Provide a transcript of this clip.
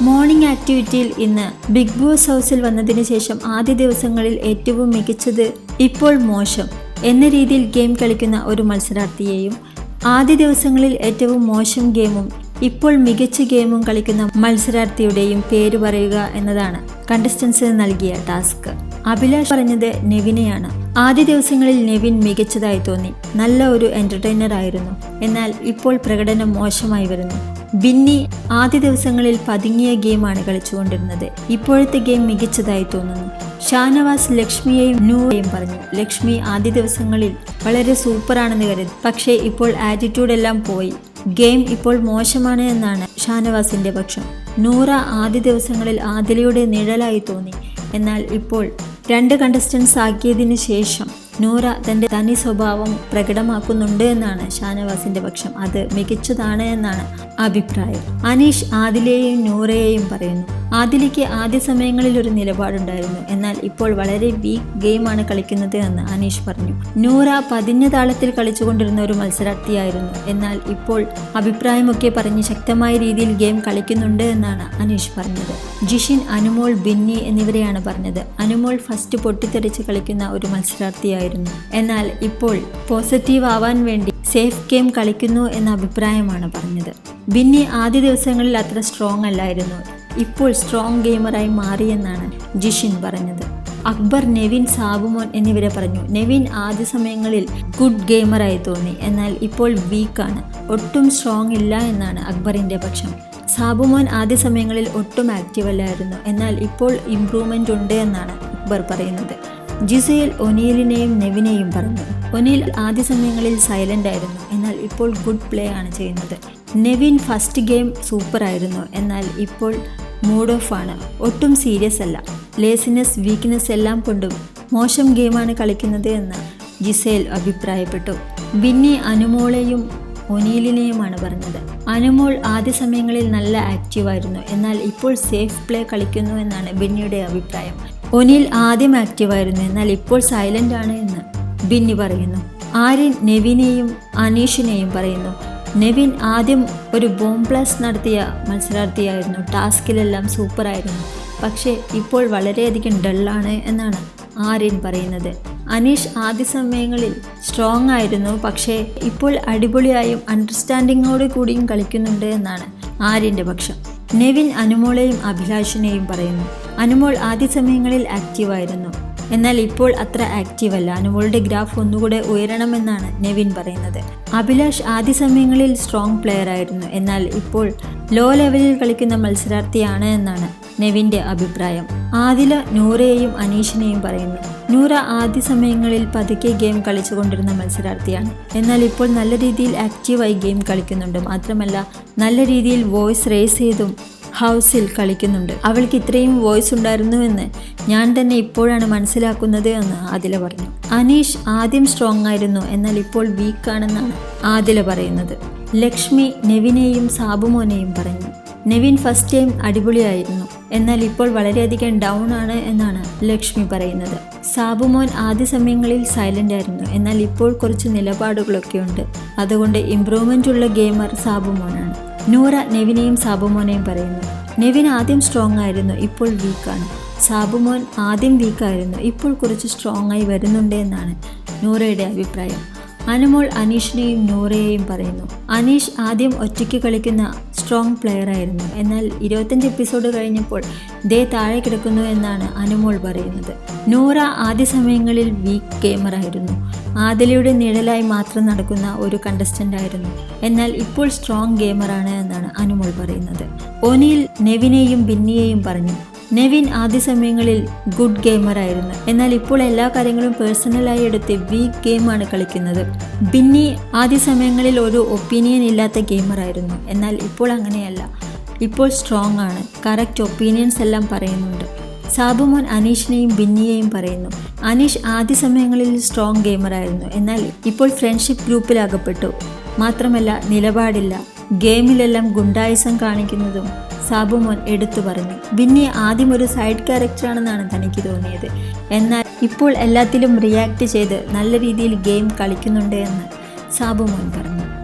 Morning ആക്ടിവിറ്റിയിൽ ഇന്ന് big boss ഹൗസിൽ വന്നതിന് ശേഷം ആദ്യ ദിവസങ്ങളിൽ ഏറ്റവും മികച്ചത് ഇപ്പോൾ മോശം എന്ന രീതിയിൽ ഗെയിം കളിക്കുന്ന ഒരു മത്സരാർത്ഥിയെയും ആദ്യ ദിവസങ്ങളിൽ ഏറ്റവും മോശം ഗെയിമും ഇപ്പോൾ മികച്ച ഗെയിമും കളിക്കുന്ന മത്സരാർത്ഥിയുടെയും പേര് പറയുക എന്നതാണ് കണ്ടസ്റ്റൻസിന് നൽകിയ ടാസ്ക് അഭിലാഷ് പറഞ്ഞത് നെവിനെയാണ്. ആദ്യ ദിവസങ്ങളിൽ നെവിൻ മികച്ചതായി തോന്നി. നല്ല ഒരു എന്റർടൈനർ ആയിരുന്നു. എന്നാൽ ഇപ്പോൾ പ്രകടനം മോശമായി വരുന്നു. ബിന്നി ആദ്യ ദിവസങ്ങളിൽ പതുങ്ങിയ ഗെയിമാണ് കളിച്ചുകൊണ്ടിരുന്നത്. ഇപ്പോഴത്തെ ഗെയിം മികച്ചതായി തോന്നുന്നു. ഷാനവാസ് ലക്ഷ്മിയെയും നൂയെയും പറഞ്ഞു. ലക്ഷ്മി ആദ്യ ദിവസങ്ങളിൽ വളരെ സൂപ്പറാണെന്ന് കരുതി. പക്ഷേ ഇപ്പോൾ ആറ്റിറ്റ്യൂഡ് എല്ലാം പോയി. ഗെയിം ഇപ്പോൾ മോശമാണ് എന്നാണ് ഷാനവാസിന്റെ പക്ഷം. നൂറ ആദ്യ ദിവസങ്ങളിൽ ആദിലയുടെ നിഴലായി തോന്നി. എന്നാൽ ഇപ്പോൾ രണ്ട് കണ്ടസ്റ്റൻസ് ആക്കിയതിനു ശേഷം നൂറ തന്റെ തനി സ്വഭാവം പ്രകടമാക്കുന്നുണ്ട് എന്നാണ് ഷാനവാസിന്റെ പക്ഷം. അത് മികച്ചതാണ് എന്നാണ് അഭിപ്രായം. അനീഷ് ആദിലെയും നൂറയെയും പറയുന്നു. ആദിലയ്ക്ക് ആദ്യ സമയങ്ങളിൽ ഒരു നിലപാടുണ്ടായിരുന്നു. എന്നാൽ ഇപ്പോൾ വളരെ വീക്ക് ഗെയിമാണ് കളിക്കുന്നത് എന്ന് അനീഷ് പറഞ്ഞു. നൂറ പതിഞ്ഞ താളത്തിൽ കളിച്ചുകൊണ്ടിരുന്ന ഒരു മത്സരാർത്ഥിയായിരുന്നു. എന്നാൽ ഇപ്പോൾ അഭിപ്രായമൊക്കെ പറഞ്ഞ് ശക്തമായ രീതിയിൽ ഗെയിം കളിക്കുന്നുണ്ട് എന്നാണ് അനീഷ് പറഞ്ഞത്. ജിഷിൻ അനുമോൾ ബിന്നി എന്നിവരെയാണ് പറഞ്ഞത്. അനുമോൾ ഫസ്റ്റ് പൊട്ടിത്തെറിച്ച് കളിക്കുന്ന ഒരു മത്സരാർത്ഥിയായിരുന്നു. എന്നാൽ ഇപ്പോൾ പോസിറ്റീവ് ആവാൻ വേണ്ടി സേഫ് ഗെയിം കളിക്കുന്നു എന്ന അഭിപ്രായമാണ് പറഞ്ഞത്. ബിന്നി ആദ്യ ദിവസങ്ങളിൽ അത്ര സ്ട്രോങ് അല്ലായിരുന്നു. ഇപ്പോൾ സ്ട്രോങ് ഗെയിമറായി മാറിയെന്നാണ് ജിഷിൻ പറഞ്ഞത്. അക്ബർ നെവിൻ സാബുമോൻ എന്നിവരെ പറഞ്ഞു. നെവിൻ ആദ്യ സമയങ്ങളിൽ ഗുഡ് ഗെയിമറായി തോന്നി. എന്നാൽ ഇപ്പോൾ വീക്കാണ് ഒട്ടും സ്ട്രോങ് ഇല്ല എന്നാണ് അക്ബറിന്റെ പക്ഷം. സാബുമോൻ ആദ്യ സമയങ്ങളിൽ ഒട്ടും ആക്റ്റീവ് അല്ലായിരുന്നു. എന്നാൽ ഇപ്പോൾ ഇംപ്രൂവ്മെന്റ് ഉണ്ട് എന്നാണ് അക്ബർ പറയുന്നത്. ജിസയിൽ ഒനീലിനെയും നെവിനെയും പറഞ്ഞു. ഒനീൽ ആദ്യ സമയങ്ങളിൽ സൈലന്റ് ആയിരുന്നു. എന്നാൽ ഇപ്പോൾ ഗുഡ് പ്ലേ ആണ് ചെയ്യുന്നത്. നെവിൻ ഫസ്റ്റ് ഗെയിം സൂപ്പർ ആയിരുന്നു. എന്നാൽ ഇപ്പോൾ മൂഡ് ഓഫ് ആണ്. ഒട്ടും സീരിയസ് അല്ല. ലേസിനെസ് വീക്ക്നെസ് എല്ലാം കൊണ്ടും മോശം ഗെയിമാണ് കളിക്കുന്നത് എന്ന് ജിസേൽ അഭിപ്രായപ്പെട്ടു. ബിന്നി അനുമോളെയും ഒനീലിനെയുമാണ് പറഞ്ഞത്. അനുമോൾ ആദ്യ സമയങ്ങളിൽ നല്ല ആക്റ്റീവായിരുന്നു എന്നാൽ ഇപ്പോൾ സേഫ് പ്ലേ കളിക്കുന്നു എന്നാണ് ബിന്നിയുടെ അഭിപ്രായം. ഒനീൽ ആദ്യം ആക്റ്റീവായിരുന്നു എന്നാൽ ഇപ്പോൾ സൈലന്റ് ആണ് എന്ന് ബിന്നി പറയുന്നു. ആര്യൻ നെവിനെയും അനീഷിനെയും പറയുന്നു. നെവിൻ ആദ്യം ഒരു ബോംബ് ബ്ലാസ്റ്റ് നടത്തിയ മത്സരാർത്ഥിയായിരുന്നു. ടാസ്കിലെല്ലാം സൂപ്പറായിരുന്നു. പക്ഷേ ഇപ്പോൾ വളരെയധികം ഡള്ളാണ് എന്നാണ് ആര്യൻ പറയുന്നത്. അനീഷ് ആദ്യ സമയങ്ങളിൽ സ്ട്രോങ് ആയിരുന്നു. പക്ഷേ ഇപ്പോൾ അടിപൊളിയായും അണ്ടർസ്റ്റാൻഡിങ്ങോട് കൂടിയും കളിക്കുന്നുണ്ട് എന്നാണ് ആര്യന്റെ പക്ഷം. നെവിൻ അനുമോളെയും അഭിലാഷിനെയും പറയുന്നു. അനുമോൾ ആദ്യ സമയങ്ങളിൽ ആക്റ്റീവായിരുന്നു എന്നാൽ ഇപ്പോൾ അത്ര ആക്റ്റീവ് അല്ല. അനുമോളുടെ ഗ്രാഫ് ഒന്നുകൂടെ ഉയരണമെന്നാണ് നെവിൻ പറയുന്നത്. അഭിലാഷ് ആദ്യ സമയങ്ങളിൽ സ്ട്രോങ് പ്ലെയർ ആയിരുന്നു. എന്നാൽ ഇപ്പോൾ ലോ ലെവലിൽ കളിക്കുന്ന മത്സരാർത്ഥിയാണ് എന്നാണ് നെവിന്റെ അഭിപ്രായം. ആദില നൂറയെയും അനീഷിനെയും പറയുന്നു. നൂറ ആദ്യ സമയങ്ങളിൽ പതുക്കെ ഗെയിം കളിച്ചുകൊണ്ടിരുന്ന മത്സരാർത്ഥിയാണ്. എന്നാൽ ഇപ്പോൾ നല്ല രീതിയിൽ ആക്റ്റീവായി ഗെയിം കളിക്കുന്നുണ്ട്. മാത്രമല്ല നല്ല രീതിയിൽ വോയിസ് റേസ് ചെയ്തും ഹൗസിൽ കളിക്കുന്നുണ്ട്. അവൾക്ക് ഇത്രയും വോയിസ് ഉണ്ടായിരുന്നുവെന്ന് ഞാൻ തന്നെ ഇപ്പോഴാണ് മനസ്സിലാക്കുന്നത് എന്ന് ആദില പറഞ്ഞു. അനീഷ് ആദ്യം സ്ട്രോങ് ആയിരുന്നു എന്നാൽ ഇപ്പോൾ വീക്കാണെന്നാണ് ആദില പറയുന്നത്. ലക്ഷ്മി നെവിനെയും സാബുമോനെയും പറഞ്ഞു. നെവിൻ ഫസ്റ്റ് ടൈം അടിപൊളിയായിരുന്നു എന്നാൽ ഇപ്പോൾ വളരെയധികം ഡൗൺ ആണ് എന്നാണ് ലക്ഷ്മി പറയുന്നത്. സാബുമോൻ ആദ്യ സമയങ്ങളിൽ സൈലന്റ് ആയിരുന്നു എന്നാൽ ഇപ്പോൾ കുറച്ച് നിലപാടുകളൊക്കെ ഉണ്ട്. അതുകൊണ്ട് ഇമ്പ്രൂവ്മെന്റ് ഉള്ള ഗെയിമർ സാബുമോനാണ്. നൂറ നെവിനെയും സാബുമോനെയും പറയുന്നു. നെവിൻ ആദ്യം സ്ട്രോങ് ആയിരുന്നു ഇപ്പോൾ വീക്കാണ് സാബുമോൻ ആദ്യം വീക്കായിരുന്നു ഇപ്പോൾ കുറച്ച് സ്ട്രോങ് ആയി വരുന്നുണ്ട് എന്നാണ് നൂറയുടെ അഭിപ്രായം. അനുമോൾ അനീഷിനെയും നൂറയെയും പറയുന്നു. അനീഷ് ആദ്യം ഒറ്റയ്ക്ക് കളിക്കുന്ന സ്ട്രോങ് പ്ലെയർ ആയിരുന്നു. എന്നാൽ ഇരുപത്തഞ്ച് എപ്പിസോഡ് കഴിഞ്ഞപ്പോൾ ദേ താഴെ കിടക്കുന്നു എന്നാണ് അനുമോൾ പറയുന്നത്. നൂറ ആദ്യ സമയങ്ങളിൽ വീക്ക് ഗെയിമറായിരുന്നു ആദിലയുടെ നിഴലായി മാത്രം നടക്കുന്ന ഒരു കണ്ടസ്റ്റന്റ് ആയിരുന്നു. എന്നാൽ ഇപ്പോൾ സ്ട്രോങ് ഗെയിമറാണ് എന്നാണ് അനുമോൾ പറയുന്നത്. ഒനിൽ നെവിനെയും ബിന്നിയെയും പറഞ്ഞു. നെവിൻ ആദ്യ സമയങ്ങളിൽ ഗുഡ് ഗെയിമർ ആയിരുന്നു. എന്നാൽ ഇപ്പോൾ എല്ലാ കാര്യങ്ങളും പേഴ്സണലായി എടുത്ത് വീക്ക് ഗെയിമാണ് കളിക്കുന്നത്. ബിന്നി ആദ്യ സമയങ്ങളിൽ ഒരു ഒപ്പീനിയൻ ഇല്ലാത്ത ഗെയിമർ ആയിരുന്നു. എന്നാൽ ഇപ്പോൾ അങ്ങനെയല്ല. ഇപ്പോൾ സ്ട്രോങ് ആണ്. കറക്റ്റ് ഒപ്പീനിയൻസ് എല്ലാം പറയുന്നുണ്ട്. സാബുമോൻ അനീഷിനെയും ബിന്നിയെയും പറയുന്നു. അനീഷ് ആദ്യ സമയങ്ങളിൽ സ്ട്രോങ് ഗെയിമറായിരുന്നു എന്നാൽ ഇപ്പോൾ ഫ്രണ്ട്ഷിപ്പ് ഗ്രൂപ്പിൽ അകപ്പെട്ടു. മാത്രമല്ല നിലപാടില്ല. ഗെയിമിലെല്ലാം ഗുണ്ടായുസം കാണിക്കുന്നതും സാബുമോൻ എടുത്തു പറഞ്ഞു. ബിന്നി ആദ്യം ഒരു സൈഡ് ക്യാരക്ടറാണെന്നാണ് തനിക്ക് തോന്നിയത്. എന്നാൽ ഇപ്പോൾ എല്ലാത്തിലും റിയാക്ട് ചെയ്ത് നല്ല രീതിയിൽ ഗെയിം കളിക്കുന്നുണ്ട് എന്ന് സാബുമോൻ പറഞ്ഞു.